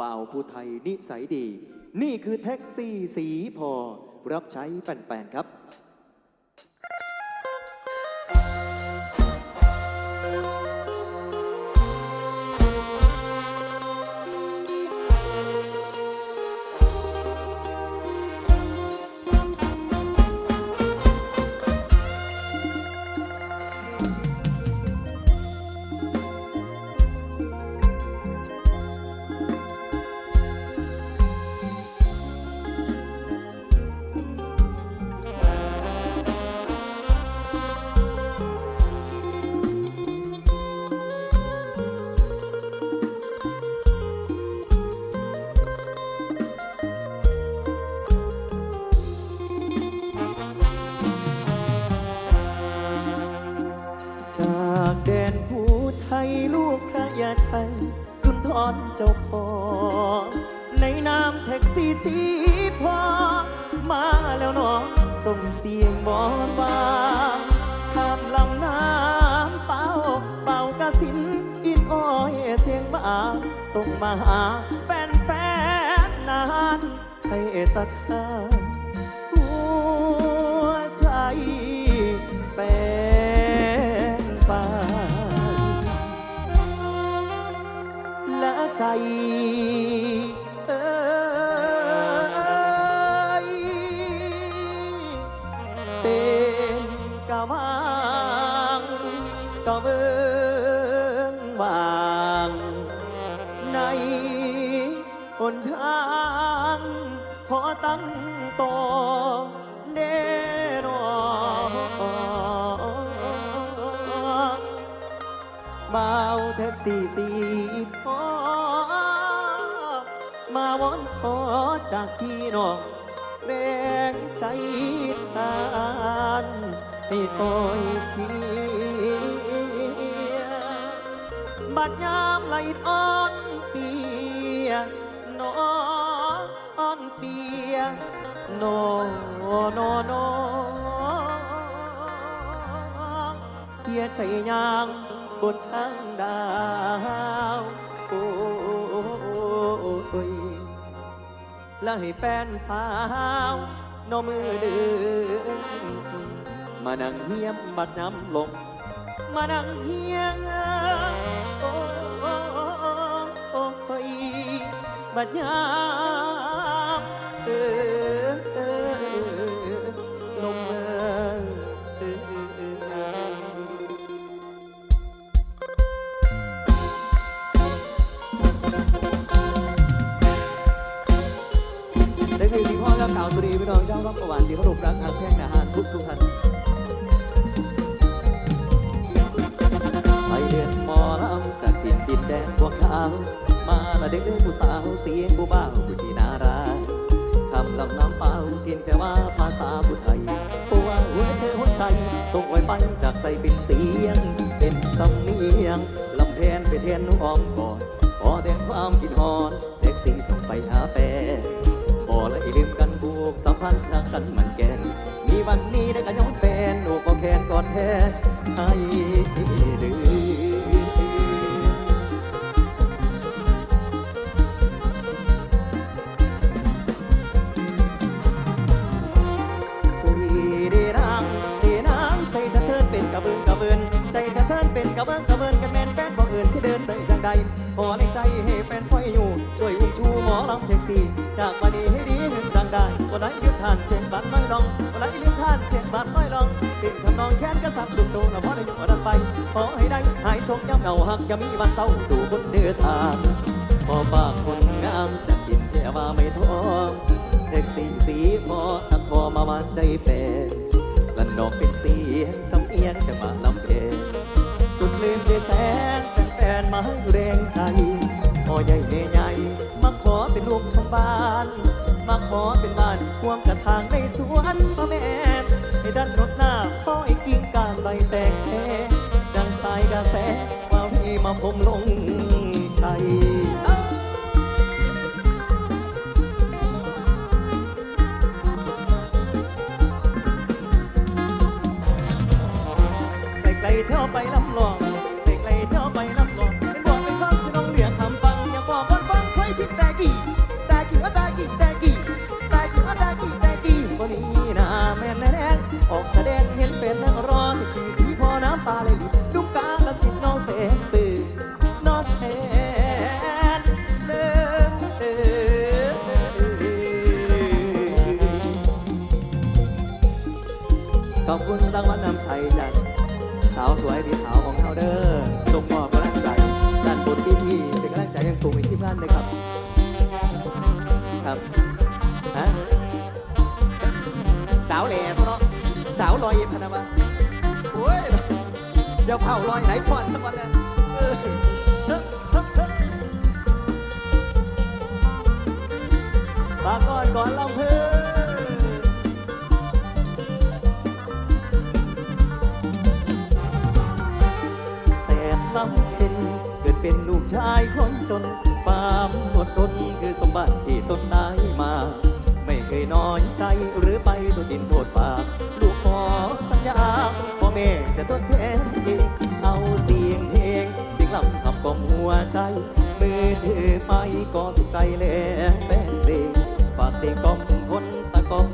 บ่าวผู้ไทยนิสัยดี นี่คือแท็กซี่สีพอรับใช้แฟนๆครับ นนามแท็กซี่สีพอมาแล้วเนาะส่งเสียงบอนว่าข้ามลำน้ำเป่าเป่ากระสินอินอ้อยเสียงบาส่งมาหาแฟนแฟนนานให้ศรัทธาหัวใจแฟนไปและใจ หนทางขอตั้งตอแน่นอนมาเอาแท็กซี่สีพอมาวอนขอจากพี่น้องแรงใจตานให้ซอยทีบัดยามไหลอ่อน นอนเปียโนโนโนเพียใจยางบนทางดาวโอ้ยและให้แฟนสาวโนมือเดือนมานั่งเฮียมบัดน้ำลงมานั่งเฮียง บัดยามเออเออลมเออเออเออได้คือพี่พ่อและกล่าวสวัสดีพี่น้องเจ้ารับประวัติที่เคารพรักทางแพ่งอาหารทุกทุกท่าน เดือนหมอลำจากดินดินแดนพวกเขามาละเด็กผู้สาวเสียงผู้บ่าวผู้ชีนาราคำลำน้ำเปล่ากินแต่ว่าภาษาผู้ไทยผู้ว่าหัวใจหัวใจส่งไว้ไปจากใจเป็นเสียง เป็นสำเนียงลำแพนไปเทียนนุ่อมก่อนพอแดงความคิดฮอนเด็กสีส่งไปหาแฟนบ่ละลืมกันบูกสัมพันธ์รักกันมันแกนมีวันนี้ได้กันย้อนแฟนโอบเอาแขนกอดแท้ให้ดื้ ได้วันไหนยืมทานเสียงบัตรน้อยลองวันไหนยืมทานเสียงบัตรน้อยลองเป็นคำนองแค้นกษัตริย์ลูกโซ่นะพอได้ยู่ดันไปขอให้ได้หายทรงย้ำเหงาหักอย่ามีวันเศร้าสู่บนเดือทางพอฝากคนงามจะกินแต่ว่าไม่ท้องเด็กสีสีพอตักพอมาวันใจเป็นลันนอกเป็นเสียงสำเอียงจะมาลำเพลสุดลืมใจแสนแฟนมาให้แรงใจพ่อใหญ่แม่ใหญ่มาขอเป็นลูกของบ้าน มาขอเป็น ควมกระถางในสวนพ่อแม่ให้ดันรถหน้าพ่อให้กิ่งการใบแตกแดังสายกระแสว่าพี่มาผมลงชัยไกลๆเที่ยวไปลำลองไกลๆเที่ยว พี่พี่เป็นกำลังใจอยังสูงอีกที่บ้านเลยครับ ครับฮะสาวแหล่เนาะสาวลอยพนะวะโอ้ยเดี๋ยวเผาลอยไหนพอนสักวันนะเออฝากก่อนก่อนลำเพื่อ ชายคนจนความอดทนคือสมบัติที่ตนได้มา ไม่เคยน้อยใจหรือไปตัวดินโทษฝากลูกขอสัญญาพ่อแม่จะทดแทนเองเอาเสียงเพลงเสียงลำทำกล่อมหัวใจ มือถือไปก็สุขใจแล้วแฟนเพลงฝากเสียงกล่อมคนตะกล่อม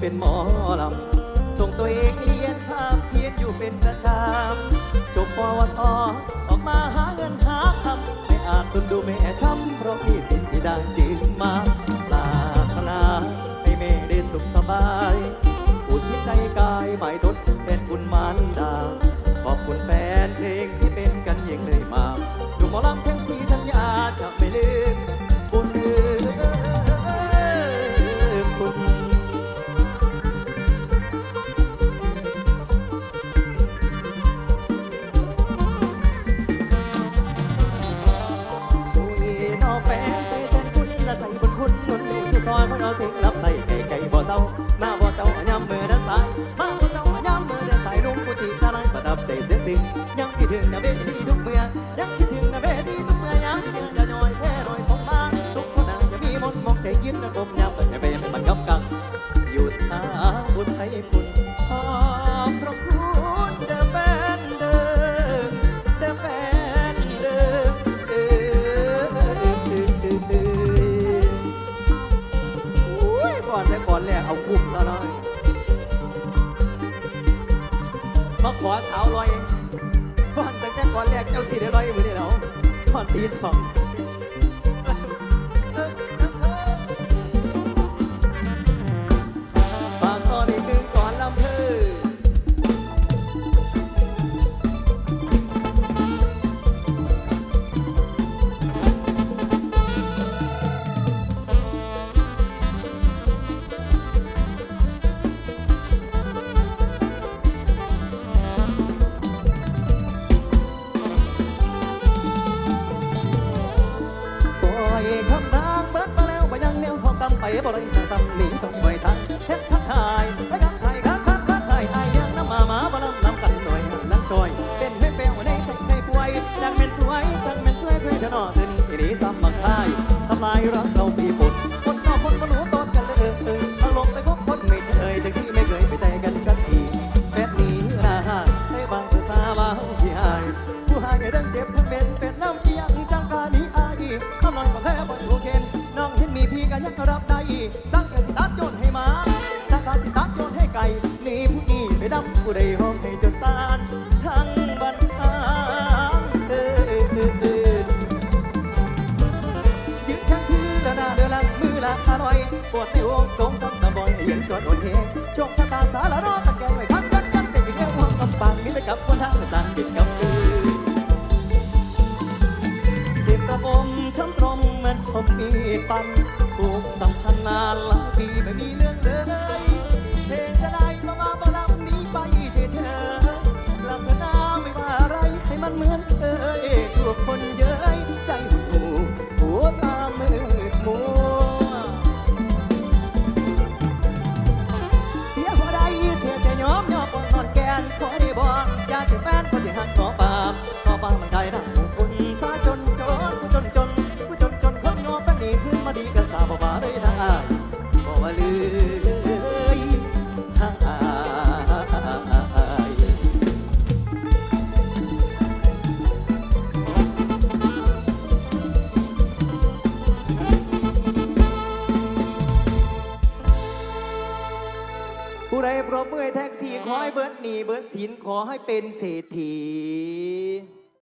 เป็นหมอลำส่งตัวเองเรียนภาพเพียนอยู่เป็นประจำจบปวส ใกำไปบ่ได้สั่งซ้ำหนีต้องไว้ทันเฮ็ดทักทายไปยังไทยคักคักคักไทยไอ้ยังน้ำมาหมาบ่ลำนำกันหน่อยหันหลังจอย เป็นแม่เปลวในใจใครป่วยจังเป็นสวยจังเป็นช่วยช่วยเธอหน่อถึงที่นี้ซ้ำบังชายทำลายรักเราปีปุ่นคนนอกคนมาหนูตอนกันเลยเออเออมาลงไปคบคนไม่เฉยแต่ที่ไม่เคยไปใจกันสักทีแค่นี้นะให้บางภาษาบางพี่อายผู้หายให้ดังเจ็บทั้งเป็นเป็นน้ำเอียงจังกานี้อายทำนองก็แค่บ่อยโอเคนน้องเห็นมีพี่กันยังรับได้ สังกตสิตัดโยนให้หมาสังกาสิตัดโยนให้ไก่หนี่ผู้นี้ไปดำผู้ใดห้องให้จนสานทั้งบันทางเออเออเออยืนข้างคือละนาเดือลังมือละอร่อยปวดในวงกลมทำตะบอยยืนกอดโอนเฮโชคชะตาสารรอดตะแกงไว้ทันกันกันเต็มที่แก้วห้องกำปังมิตรกับคนทางสั่งติดกับมือเจ็บระบมช้ำตรงเหมือนผมมีปัน ถูกสัมพันธ์นานหลายปีไม่มีเรื่องเลยเพลงจะได้มามาบลำนี้ไปเฉยๆลำเธอหน้าไม่ว่าอะไรให้มันเหมือนเคยถูกคน ให้เบิร์ดหนีเบิร์ดสินขอให้เป็นเศรษฐี